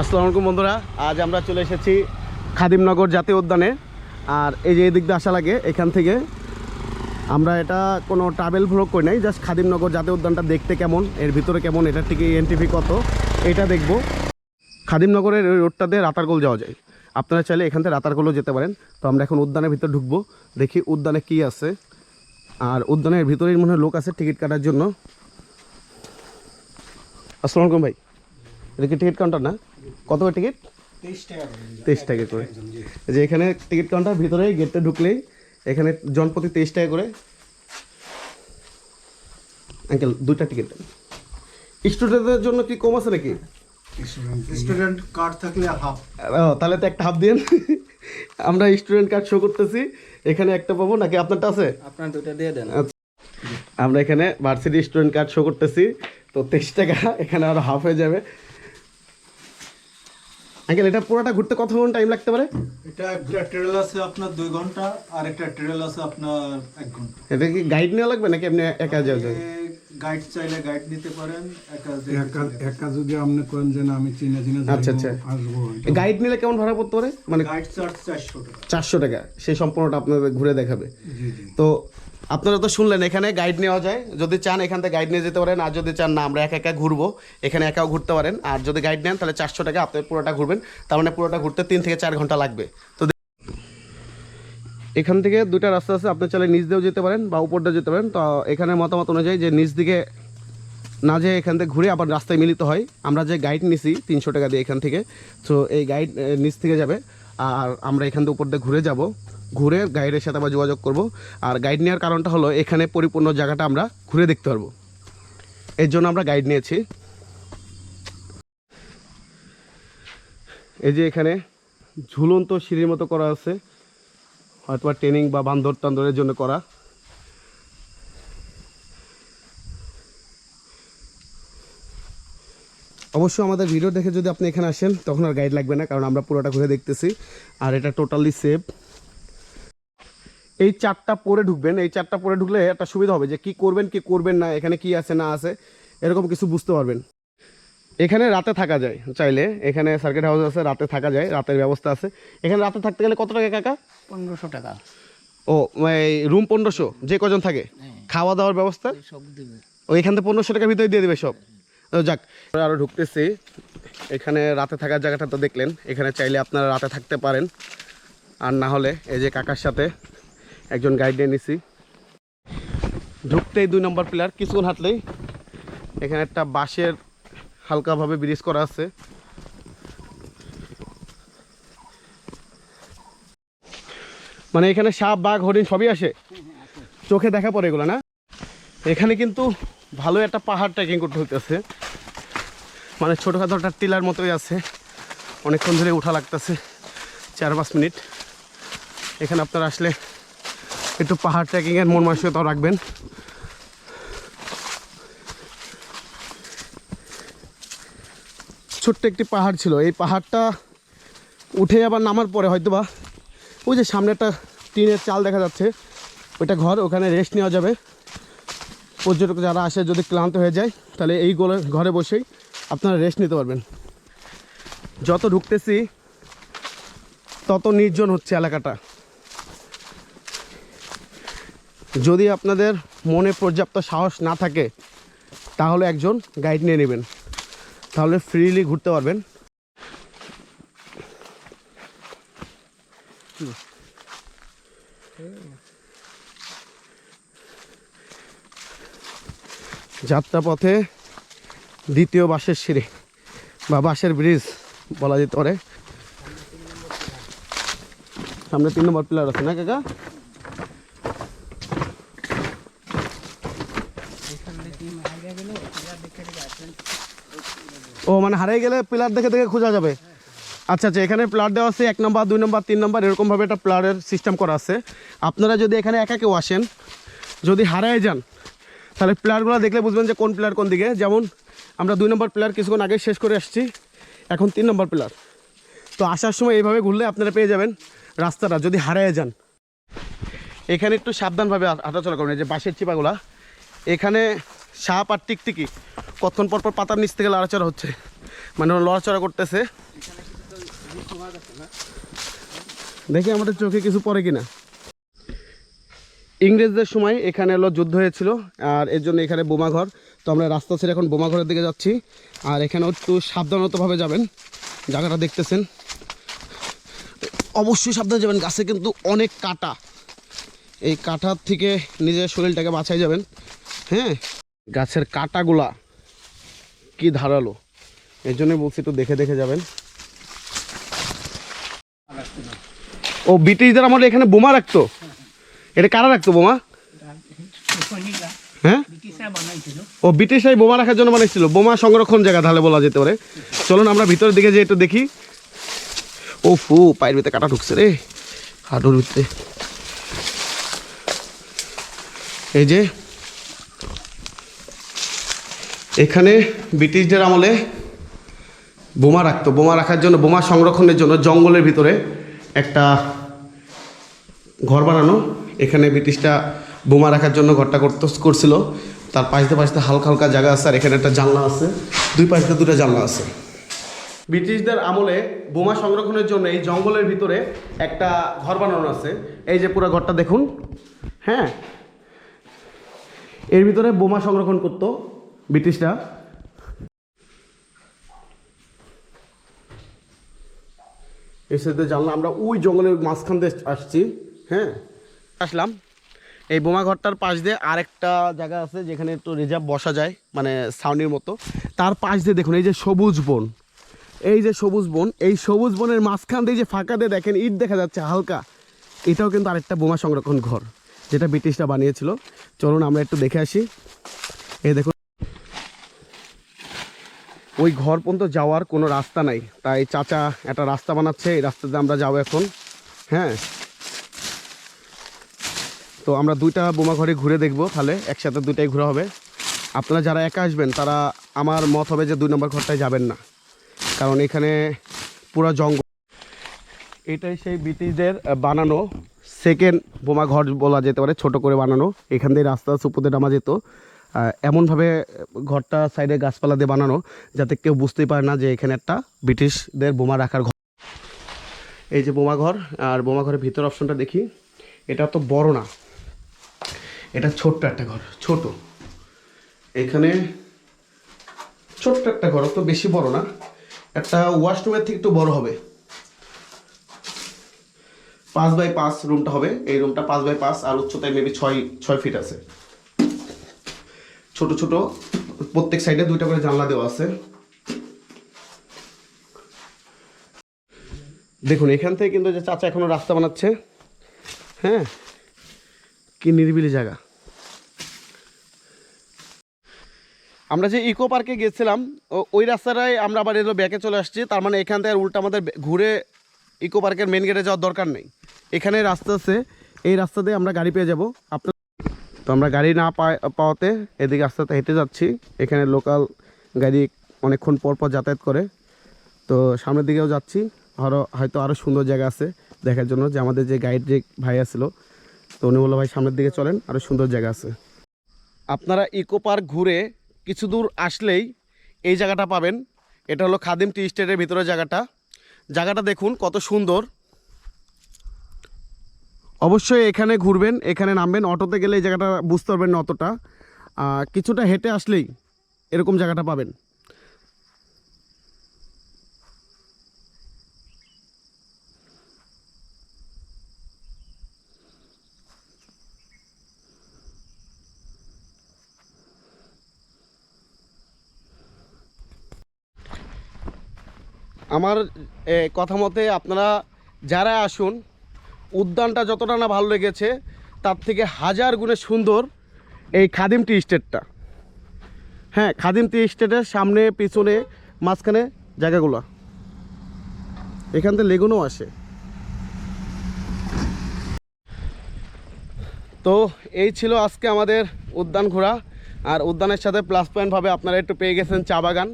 আসসালামু আলাইকুম বন্ধুরা, আজ আমরা চলে এসেছি খাদিমনগর জাতীয় উদ্যানে। আর এই যে এই দিক দিয়ে আসা লাগে, এখান থেকে। আমরা এটা কোনো ট্রাভেল ভ্লগ করি নাই জাস্ট খাদিমনগর জাতীয় উদ্যানটা দেখতে কেমন, এর ভিতরে কেমন এটার থেকে এনটিভি কত, এটা দেখব। খাদিমনগরের ওই রোডটা দিয়ে রাতারগোল যাওয়া যায়। আপনারা চাইলে এখান থেকে রাতারগোলও যেতে পারেন। তো আমরা এখন উদ্যানের ভিতরে ঢুকবো, দেখি উদ্যানে কি আছে। আর উদ্যানের ভিতরেই মনে হয় লোক আছে টিকিট কাটার জন্য। আসসালামু আলাইকুম ভাই। এটা কি টিকিট কাউন্টার না? কত করে টিকিট? তেইশ টাকা করে। যে এখানে টিকিট কাউন্টার ভিতরে গেটটা ঢুকলেই এখানে জনপ্রতি তেইশ টাকা করে আঙ্কেল দুইটা টিকিট। স্টুডেন্টদের জন্য কি কম আছে নাকি? স্টুডেন্ট কার্ড থাকলে হাফ তাহলে তো একটা হাফ দিন আমরা স্টুডেন্ট কার্ড শো করতেছি। এখানে একটা পাবো নাকি আপনারটা আছে? আপনার দুটো দিয়ে দেন। আচ্ছা। আমরা এখানে ভার্সিটি স্টুডেন্ট কার্ড শো করতেছি। তো তেইশ টাকা এখানে আরও হাফ হয়ে যাবে। আঙ্কেল এটা পুরোটা ঘুরতে কত টাইম লাগতে পারে? এটা একটা ট্রেল আছে আপনার দুই ঘণ্টা আর একটা ট্রেল আছে আপনার এক ঘণ্টা। এটা কি গাইড নেওয়া লাগবে নাকি আপনি একা যাওয়া যাবে গাইড চাইলে গাইড নিতে পারেন একা একা- একা যদি আপনি করেন যে না আমি চিনে চিনে আচ্ছা, আচ্ছা। আসব গাইড নিলে কেমন ভাড়া পড়তে পারে? মানে গাইড চার্জ চারশো টাকা। চারশো টাকা সেই সম্পূর্ণটা আপনাদের ঘুরে দেখাবে। জি জি। তো আপনারা তো শুনলেন, এখানে গাইড নেওয়া যায়। যদি চান এখান থেকে গাইড নিয়ে যেতে পারেন, আর যদি চান না, আমরা একা একা ঘুরবো। এখানে একাও ঘুরতে পারেন। আর যদি গাইড নেন, তাহলে চারশো টাকা আপনি পুরোটা ঘুরবেন। তার মানে পুরোটা ঘুরতে তিন থেকে চার ঘণ্টা লাগবে। তো এখান থেকে দুটা রাস্তা আছে, আপনি চাইলে নিচ দিয়েও যেতে পারেন বা উপর দিয়ে যেতে পারেন। তো এখানে মতামত অনুযায়ী যে নিচ দিকে না যে এখান থেকে ঘুরে আবার রাস্তায় মিলিত হয়। আমরা যে গাইড নিছি তিনশো টাকা দিয়ে এখান থেকে। তো এই গাইড নিচ থেকে যাবে। আর আমরা এখান থেকে উপর দিয়ে ঘুরে যাব। ঘুরে গাইডের সাথে আবার যোগাযোগ করব। আর গাইড নেওয়ার কারণটা হলো, এখানে পরিপূর্ণ জায়গাটা আমরা ঘুরে দেখতে পারব। এর জন্য আমরা গাইড নিয়েছি। এই যে এখানে ঝুলন্ত সিঁড়ির মতো করা আছে। হয়তো ট্রেনিং বা বান্দর টান্দরের জন্য করা। অবশ্যই আমাদের ভিডিও দেখে যদি আপনি এখানে আসেন, তখন আর গাইড লাগবে না, কারণ আমরা পুরোটা ঘুরে দেখতেছি। আর এটা টোটালি সেফ এই চারটা পরে ঢুকবেন এই চারটা পরে ঢুকলে একটা সুবিধা হবে যে কি করবেন কি করবেন না এখানে কি আছে না আছে এরকম কিছু বুঝতে পারবেন। এখানে রাতে থাকা যায় চাইলে এখানে সার্কিট হাউস আছে রাতে থাকা যায় রাতের ব্যবস্থা আছে। এখানে রাতে থাকতে গেলে কত টাকা কাকা? পনেরোশো টাকা। ও এই রুম পনেরোশো যে কজন থাকে? খাওয়া দাওয়ার ব্যবস্থা? ও এখান থেকে পনেরোশো টাকার ভিতরে দিয়ে দেবে সব। যাক আরও ঢুকতেছি। এখানে রাতে থাকার জায়গাটা তো দেখলেন এখানে চাইলে আপনারা রাতে থাকতে পারেন। আর না হলে এই যে কাকার সাথে একজন গাইড নিয়ে নিছি। ঢুকতেই দুই নম্বর পিলার, কিছুক্ষণ হাঁটলেই এখানে একটা বাঁশের হালকাভাবে ব্রিজ করা আছে। মানে এখানে সাপ, বাঘ, হরিণ সবই আসে। চোখে দেখা পড়ে এগুলো, না? এখানে কিন্তু ভালো একটা পাহাড় ট্রেকিং করতে হইতেছে। মানে ছোটোখাটো একটা টিলার মতোই আছে। অনেকক্ষণ ধরে উঠা লাগতেছে, চার পাঁচ মিনিট। এখানে আপনারা আসলে একটু পাহাড় ট্রেকিংয়ের মন মানসিকতাও রাখবেন। ছোট্ট একটি পাহাড় ছিল। এই পাহাড়টা উঠে আবার নামার পরে হয়তো বা ওই যে সামনে একটা টিনের চাল দেখা যাচ্ছে, ওইটা ঘর, ওখানে রেস্ট নেওয়া যাবে। পর্যটক যারা আসে, যদি ক্লান্ত হয়ে যায়, তাহলে এই ঘরে বসেই আপনারা রেস্ট নিতে পারবেন। যত ঢুকতেছি, তত নির্জন হচ্ছে এলাকাটা। যদি আপনাদের মনে পর্যাপ্ত সাহস না থাকে, তাহলে একজন গাইড নিয়ে নেবেন। তাহলে ফ্রিলি ঘুরতে পারবেন। যাত্রাপথে দ্বিতীয় বাসের সিঁড়ি বা বাসের ব্রিজ বলা যেতে পারে। সামনে তিন নম্বর পিলার আছে না কাকা? ও মানে হারিয়ে গেলে পিলার দেখে দেখে খোঁজা যাবে। আচ্ছা আচ্ছা এখানে প্লার দেওয়া আছে এক নম্বর দুই নম্বর তিন নম্বর এরকমভাবে একটা প্লারের সিস্টেম করা আছে। আপনারা যদি এখানে একা কেউ আসেন, যদি হারায় যান, তাহলে প্লেয়ারগুলো দেখলে বুঝবেন যে কোন প্লেয়ার কোন দিকে। যেমন আমরা দুই নম্বর প্লেয়ার কিছুক্ষণ আগে শেষ করে আসছি, এখন তিন নম্বর প্লেয়ার তো আসার সময় এইভাবে ঘুরলে আপনারা পেয়ে যাবেন রাস্তাটা, যদি হারিয়ে যান। এখানে একটু সাবধানভাবে হাঁটাচলা করবেন যে বাঁশের চিপাগুলা। এখানে সাপ আর টিকটিকি। কতক্ষণ পর পর পাতার নিচ থেকে লড়াচড়া হচ্ছে। মানে লড়াচড়া করতেছে। দেখি আমাদের চোখে কিছু পড়ে কিনা। ইংরেজদের সময় এখানে হলো যুদ্ধ হয়েছিল, আর এর জন্য এখানে বোমাঘর। তো আমরা রাস্তা ছেড়ে এখন বোমাঘরের দিকে যাচ্ছি। আর এখানে একটু সাবধানতভাবে যাবেন, জায়গাটা দেখতেছেন। অবশ্যই সাবধানে যাবেন, গাছে কিন্তু অনেক কাটা। এই কাঁটার থেকে নিজের শরীরটাকে বাঁচাই যাবেন। হ্যাঁ? গাছের কাঁটাগুলা কি ধারালো? এই জন্যই বলছি একটু দেখে দেখে যাবেন। ও, ব্রিটিশদের আমার এখানে বোমা রাখতো? এটা কারা রাখতো বোমা? হ্যাঁ? ও, ব্রিটিশরাই বোমা রাখার জন্য বানিয়েছিল। বোমা সংরক্ষণ জায়গা তাহলে বলা যেতে পারে। চলুন আমরা ভিতরের দিকে যে একটু দেখি। ও ফু পায়ের ভিতরে কাটা ঢুকছে রে। হাঁটুর ভিতরে। এই যে এখানে ব্রিটিশদের আমলে বোমা রাখতো। বোমা রাখার জন্য, বোমা সংরক্ষণের জন্য জঙ্গলের ভিতরে একটা ঘর বানানো। এখানে ব্রিটিশরা বোমা রাখার জন্য ঘরটা করতে করছিল। তার পাশে পাশে হালকা হালকা জায়গা আছে আর এখানে একটা জানলা আছে। দুই পাশে দুটো জানলা আছে। ব্রিটিশদের আমলে বোমা সংরক্ষণের জন্য এই জঙ্গলের ভিতরে একটা ঘর বানানো আছে। এই যে পুরো ঘরটা দেখুন। হ্যাঁ। এর ভিতরে বোমা সংরক্ষণ করতো। ব্রিটিশরা। এসে জানলাম, আমরা ওই জঙ্গলের মাঝখান দিয়ে আসছি হ্যাঁ? আসলাম। এই বোমা ঘরটার পাশ দিয়ে আরেকটা জায়গা আছে যেখানে একটু রিজার্ভ বসা যায় মানে সাউনির মতো। তার পাশ দিয়ে দেখুন, এই যে সবুজ বন। এই যে সবুজ বন, এই সবুজ বনের মাঝখান দিয়ে যে ফাঁকা দিয়ে দেখেন, ইট দেখা যাচ্ছে হালকা। এটাও কিন্তু আরেকটা বোমা সংরক্ষণ ঘর, যেটা ব্রিটিশরা বানিয়েছিল। চলুন আমরা একটু দেখে আসি। এই দেখুন ওই ঘর পর্যন্ত যাওয়ার কোনো রাস্তা নাই। তাই চাচা একটা রাস্তা বানাচ্ছে, এই রাস্তাতে আমরা যাব এখন। হ্যাঁ? তো আমরা দুইটা বোমা ঘরে ঘুরে দেখব তাহলে, একসাথে দুইটাই ঘোরা হবে। আপনারা যারা একা আসবেন, তারা আমার মত হবে যে দুই নম্বর ঘরটায় যাবেন না। কারণ এখানে পুরো জঙ্গল। এটাই সেই ব্রিটিশদের বানানো সেকেন্ড বোমা ঘর বলা যেতে পারে, ছোট করে বানানো। এখান দিয়ে রাস্তা সুপুতে নামা যেত। এমনভাবে ঘরটা সাইডে গাছপালা দিয়ে বানানো যাতে কেউ বুঝতেই পারে না যে এখানে একটা ব্রিটিশদের বোমা রাখার ঘর। এই যে বোমা ঘর আর বোমা ঘরের ভিতর অপশনটা দেখি। এটা তো বড় না। এটা ছোট্ট একটা ঘর, ছোট। এখানে ছোট্ট একটা ঘর তো বেশি বড় না। একটা ওয়াশরুমের থেকে একটু বড় হবে। পাঁচ বাই পাঁচ রুমটা হবে। এই রুমটা পাঁচ বাই পাঁচ আর উচ্চতায় মেবি ছয় ছয় ফিট আছে। ছোট ছোট, প্রত্যেক সাইডে দুইটা করে জানলা দেওয়া আছে। দেখুন, এখান থেকে কিন্তু যে চাচা এখনও রাস্তা বানাচ্ছে। হ্যাঁ কি নিরিবিলি জায়গা। আমরা যে ইকো পার্কে গেছিলাম ওই রাস্তাটায় আমরা আবার এলো ব্যাকে চলে আসছি। তার মানে এখান থেকে উল্টা আমাদের ঘুরে ইকো পার্কের মেন গেটে যাওয়ার দরকার নেই। এখানে রাস্তা আছে, এই রাস্তা দিয়ে আমরা গাড়ি পেয়ে যাব। আপনার তো আমরা গাড়ি না পাওয়াতে এদিকে আস্তে আস্তে হেঁটে যাচ্ছি। এখানে লোকাল গাড়ি অনেকক্ষণ পর পর যাতায়াত করে। তো সামনের দিকেও যাচ্ছি। আরও হয়তো আরও সুন্দর জায়গা আছে দেখার জন্য যে আমাদের যে গাইড যে ভাই আসলো তো উনি বলল, ভাই, সামনের দিকে চলেন আরও সুন্দর জায়গা আছে। আপনারা ইকো পার্ক ঘুরে কিছু দূর আসলেই এই জায়গাটা পাবেন। এটা হলো খাদিম টি স্টেটের ভিতরে জায়গাটা। জায়গাটা দেখুন কত সুন্দর। অবশ্যই এখানে ঘুরবেন, এখানে নামবেন, অটোতে গেলে এই জায়গাটা বুঝতে পারবেন না অতটা। কিছুটা হেঁটে আসলেই এরকম জায়গাটা পাবেন। আমার কথা মতে আপনারা যারা আসুন উদ্যানটা যতটা না ভালো লেগেছে, তার থেকে হাজার গুণে সুন্দর এই খাদিম টি স্টেটটা। হ্যাঁ খাদিম টি স্টেটের সামনে, পিছনে, মাঝখানে জায়গাগুলো। এখান থেকে লেগুনও আসে। তো এই ছিল আজকে আমাদের উদ্যান ঘোরা। আর উদ্যানের সাথে প্লাস পয়েন্টভাবে আপনারা একটু পেয়ে গেছেন চা বাগান।